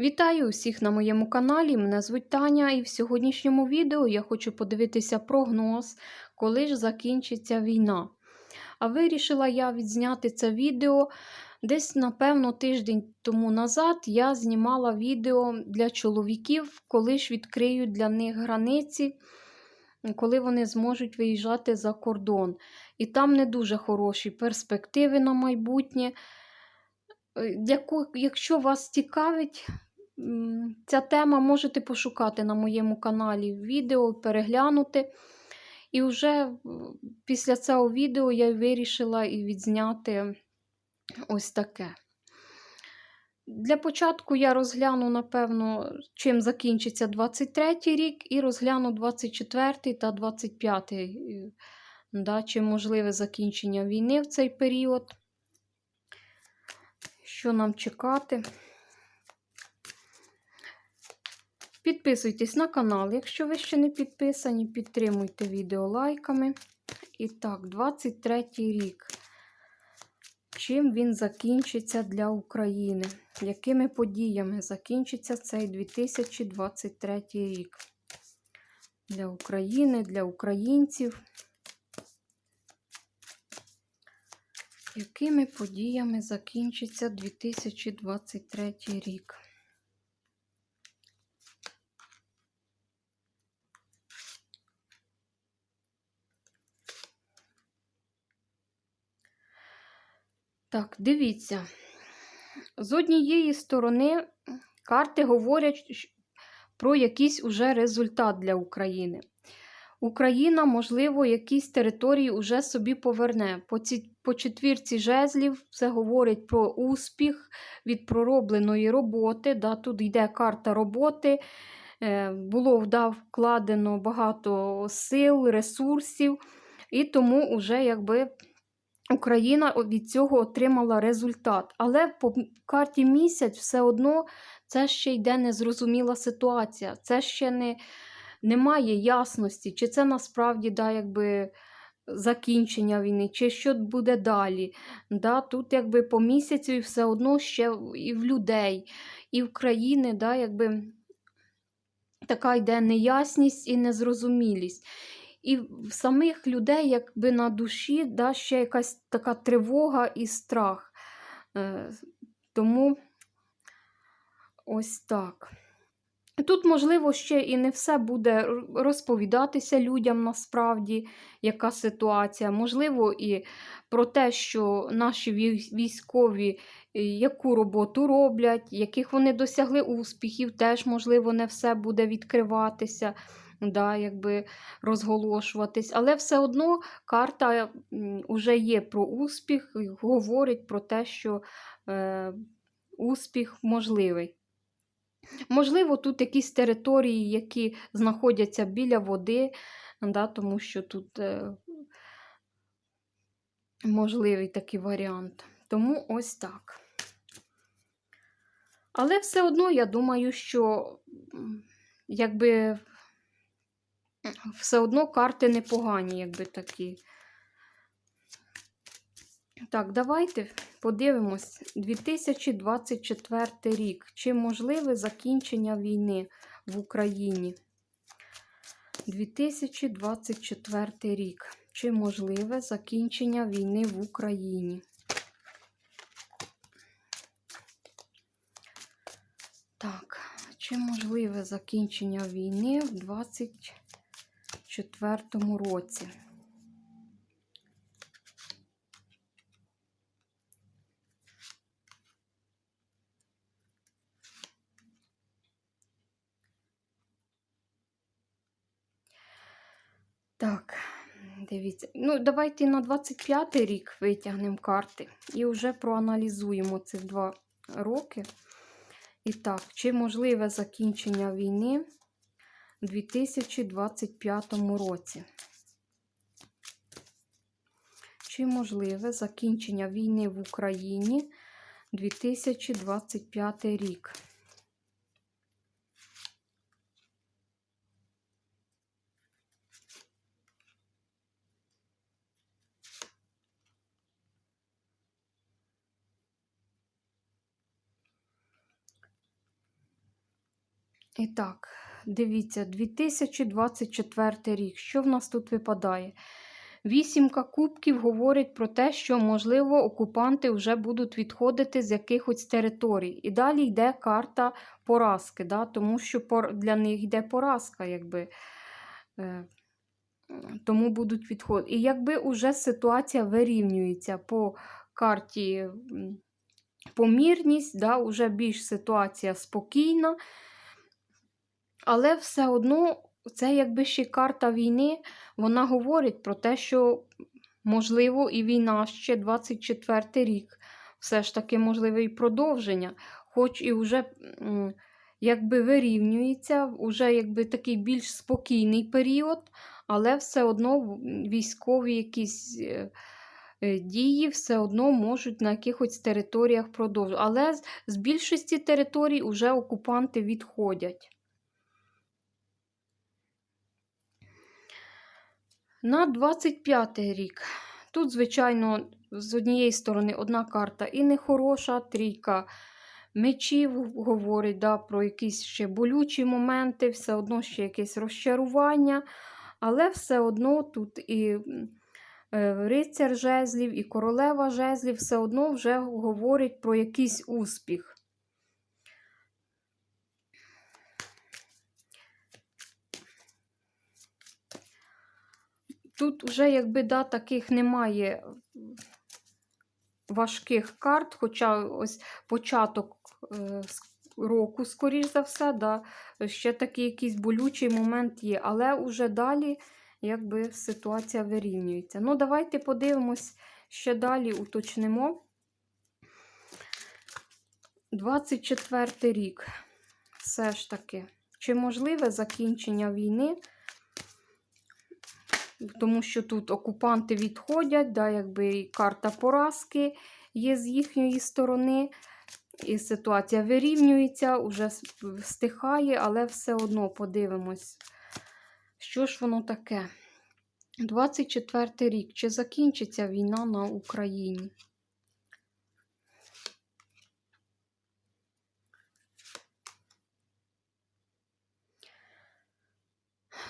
Вітаю усіх на моєму каналі. Мене звуть Таня, і в сьогоднішньому відео я хочу подивитися прогноз, коли ж закінчиться війна. А вирішила я відзняти це відео десь, напевно, тиждень тому назад я знімала відео для чоловіків, коли ж відкриють для них границі, коли вони зможуть виїжджати за кордон. І там не дуже хороші перспективи на майбутнє. Е, Якщо вас цікавить ця тема, можете пошукати на моєму каналі відео, переглянути. І вже після цього відео я вирішила і відзняти ось таке. Для початку я розгляну, напевно, чим закінчиться 23 рік, і розгляну 24 та 25, е, да, чи можливе закінчення війни в цей період. Що нам чекати? Підписуйтесь на канал, якщо ви ще не підписані, підтримуйте відео лайками. І так, 23 рік. Чим він закінчиться для України? Якими подіями закінчиться цей 2023 рік? Для України, для українців. Якими подіями закінчиться 2023 рік? Так, дивіться. З однієї сторони, карти говорять про якийсь уже результат для України. Україна, можливо, якісь території уже собі поверне. По, ці, по четвірці жезлів це говорить про успіх від проробленої роботи. Да, тут йде карта роботи. Е, було вдав вкладено багато сил, ресурсів, і тому вже якби Україна від цього отримала результат. Але по карті місяць все одно це ще йде незрозуміла ситуація. Це ще не, немає ясності, чи це насправді да, якби, закінчення війни, чи що буде далі. Да, тут якби по місяцю і все одно ще і в людей, і в країни, да, якби, така йде неясність і незрозумілість. І в самих людей, якби на душі, да, ще якась така тривога і страх. Е, тому ось так. Тут, можливо, ще і не все буде розповідатися людям насправді, яка ситуація. Можливо, і про те, що наші військові яку роботу роблять, яких вони досягли успіхів, теж, можливо, не все буде відкриватися, да, якби розголошуватись. Але все одно карта вже є про успіх, говорить про те, що е, успіх можливий. Можливо, тут якісь території, які знаходяться біля води, да, тому що тут е, можливий такий варіант. Тому ось так. Але все одно я думаю, що якби все одно карти непогані, якби такі. Так, давайте подивимось 2024 рік. Чи можливе закінчення війни в Україні? 2024 рік. Чи можливе закінчення війни в Україні? Так, чи можливе закінчення війни в 2024 році? Так, дивіться. Ну, давайте на 25 рік витягнемо карти і вже проаналізуємо ці два роки. І так, чи можливе закінчення війни 2025 році? Чи можливе закінчення війни в Україні 2025 рік? І так, дивіться, 2024 рік. Що в нас тут випадає? Вісімка кубків говорить про те, що, можливо, окупанти вже будуть відходити з якихось територій. І далі йде карта поразки, да? тому що для них йде поразка, якби. Е, тому будуть відходити. І якби вже ситуація вирівнюється по карті помірність, да, вже більш ситуація спокійна, але все одно це якби ще карта війни, вона говорить про те, що можливо і війна ще 24 рік. Все ж таки, можливе і продовження, хоч і вже якби вирівнюється, вже якби такий більш спокійний період, але все одно військові якісь е, е, дії все одно можуть на якихось територіях продовжувати. Але з- з більшості територій вже окупанти відходять. На 25 рік. Тут, звичайно, з однієї сторони одна карта і нехороша, трійка мечів говорить да, про якісь ще болючі моменти, все одно ще якесь розчарування, але все одно тут і е, рицар жезлів, і королева жезлів все одно вже говорить про якийсь успіх. Тут вже якби да, таких немає важких карт, хоча ось початок е, року, скоріш за все, да, ще такий якийсь болючий момент є, але уже далі якби ситуація вирівнюється. Ну, давайте подивимось ще далі, уточнимо. 24 рік. Все ж таки, чи можливе закінчення війни? Тому що тут окупанти відходять, да, якби карта поразки є з їхньої сторони. І ситуація вирівнюється, вже стихає, але все одно подивимось, що ж воно таке. 24 рік. Чи закінчиться війна на Україні?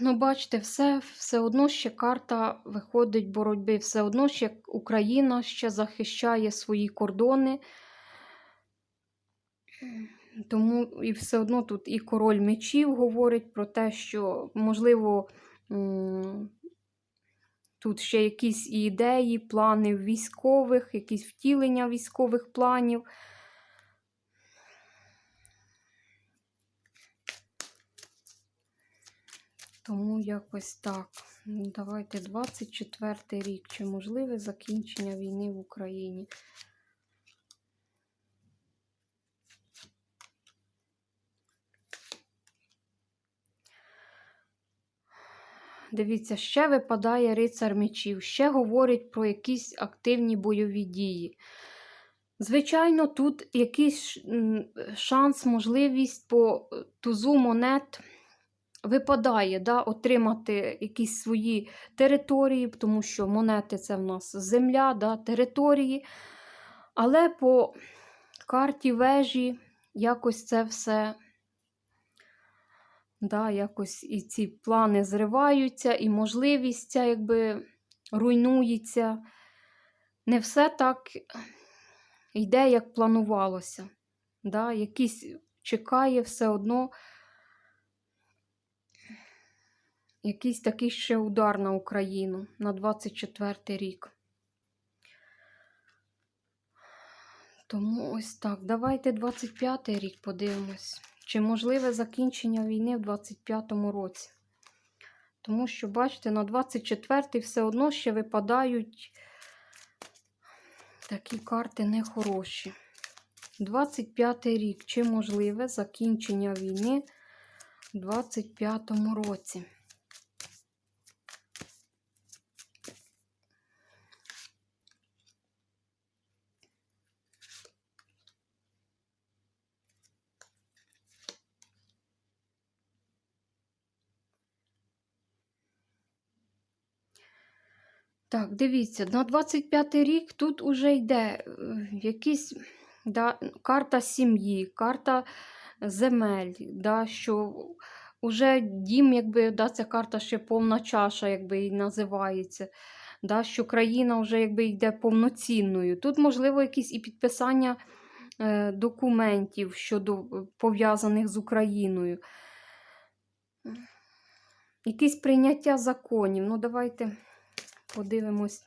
Ну, бачите, все, все одно ще карта виходить боротьби, все одно ще Україна ще захищає свої кордони. Тому і все одно тут і король мечів говорить про те, що, можливо, тут ще якісь ідеї, плани військових, якісь втілення військових планів. Тому якось так. Давайте 24 рік. Чи можливе закінчення війни в Україні? Дивіться, ще випадає рицар мечів, ще говорить про якісь активні бойові дії. Звичайно, тут якийсь шанс, можливість по тузу монет випадає да, отримати якісь свої території, тому що монети це в нас земля, да, території. Але по карті вежі якось це все, да, якось і ці плани зриваються, і можливість ця якби руйнується. Не все так йде, як планувалося. Да, якийсь чекає все одно якийсь такий ще удар на Україну на 24 рік. Тому ось так. Давайте 25 рік подивимось. Чи можливе закінчення війни в 25-му році? Тому що, бачите, на 24-й все одно ще випадають такі карти нехороші. 25-й рік. Чи можливе закінчення війни в 25-му році? Так, дивіться, на 25 рік тут уже йде е, якісь да, карта сім'ї, карта земель, да, що вже дім, якби да, ця карта ще повна чаша, якби і називається. Да, що країна вже якби йде повноцінною. Тут, можливо, якісь і підписання е, документів щодо е, пов'язаних з Україною. Якісь прийняття законів. Ну, давайте подивимось.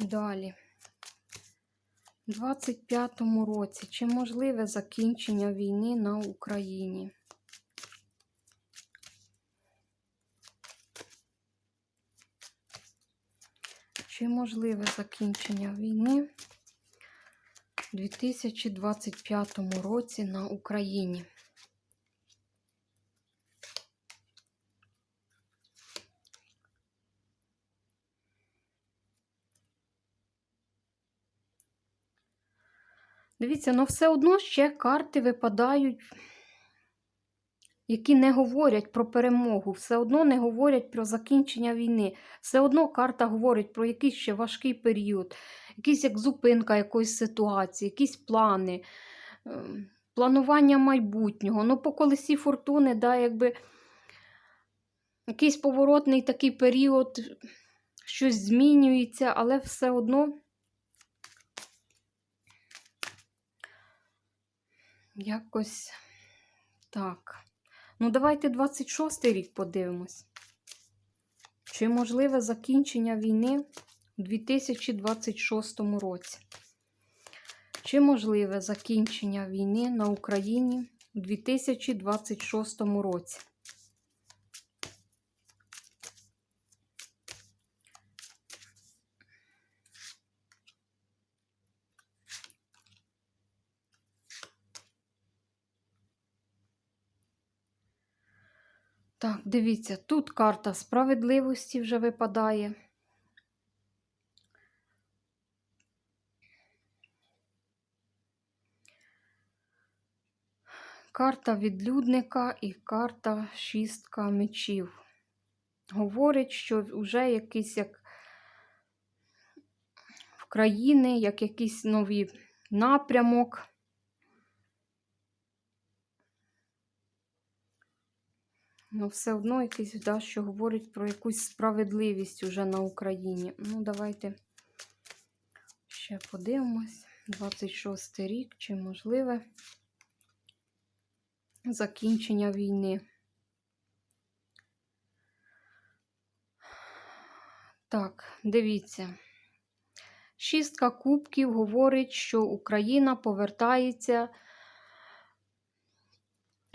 Далі. У 25-му році. Чи можливе закінчення війни на Україні? Чи можливе закінчення війни у 2025 році на Україні? Дивіться, ну все одно ще карти випадають, які не говорять про перемогу, все одно не говорять про закінчення війни. Все одно карта говорить про якийсь ще важкий період, якийсь як зупинка якоїсь ситуації, якісь плани, ем, планування майбутнього. Ну, по колесі фортуни, да, якби якийсь поворотний такий період, щось змінюється, але все одно. Якось так. Ну, давайте 26-й рік подивимось. Чи можливе закінчення війни у 2026 році? Чи можливе закінчення війни на Україні у 2026 році? Так, дивіться, тут карта справедливості вже випадає. Карта відлюдника і карта шістка мечів. Говорить, що вже якийсь як в країни, як якийсь новий напрямок. Ну, все одно якийсь, да, що говорить про якусь справедливість уже на Україні. Ну, давайте ще подивимось. 26 рік, чи можливе закінчення війни. Так, дивіться. Шістка кубків говорить, що Україна повертається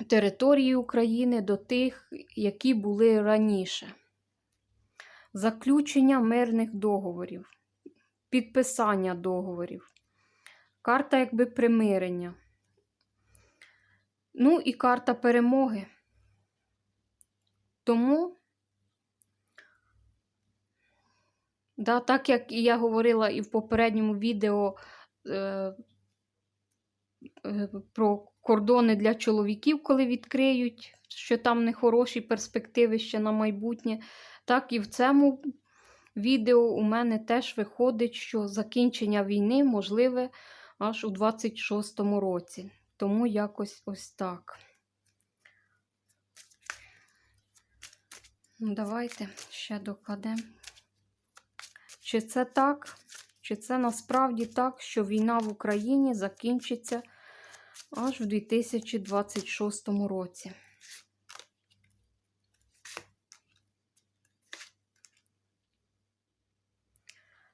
території України до тих, які були раніше. Заключення мирних договорів, підписання договорів, карта якби примирення. Ну і карта перемоги. Тому, да, так як і я говорила і в попередньому відео е, е, про кордони для чоловіків, коли відкриють, що там нехороші перспективи ще на майбутнє. Так і в цьому відео у мене теж виходить, що закінчення війни можливе аж у 26-му році. Тому якось ось так. Ну, Давайте ще докладемо. Чи це так? Чи це насправді так, що війна в Україні закінчиться? Аж в 2026 році.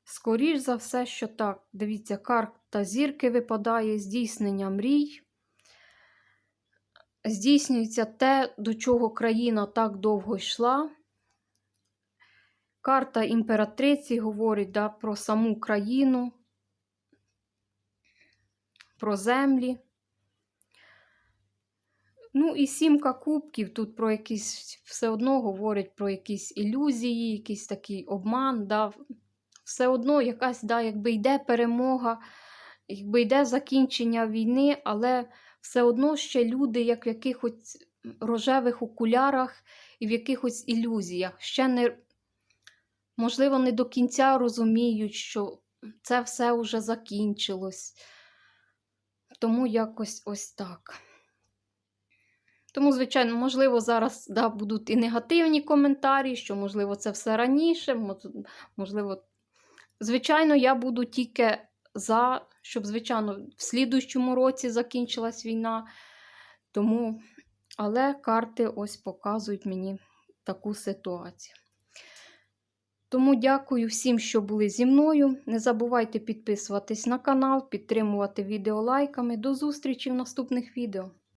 Скоріш за все, що так. Дивіться, карта зірки випадає, здійснення мрій. Здійснюється те, до чого країна так довго йшла. Карта імператриці говорить да, про саму країну, про землі. Ну, і сімка кубків тут про якісь все одно говорять про якісь ілюзії, якийсь такий обман. Да. Все одно якась, да, якби йде перемога, якби йде закінчення війни, але все одно ще люди, як в якихось рожевих окулярах і в якихось ілюзіях. Ще не можливо, не до кінця розуміють, що це все вже закінчилось. Тому якось ось так. Тому, звичайно, можливо, зараз да, будуть і негативні коментарі, що, можливо, це все раніше. Можливо, звичайно, я буду тільки за, щоб, звичайно, в слідуючому році закінчилась війна. Тому, але карти ось показують мені таку ситуацію. Тому дякую всім, що були зі мною. Не забувайте підписуватись на канал, підтримувати відео лайками. До зустрічі в наступних відео.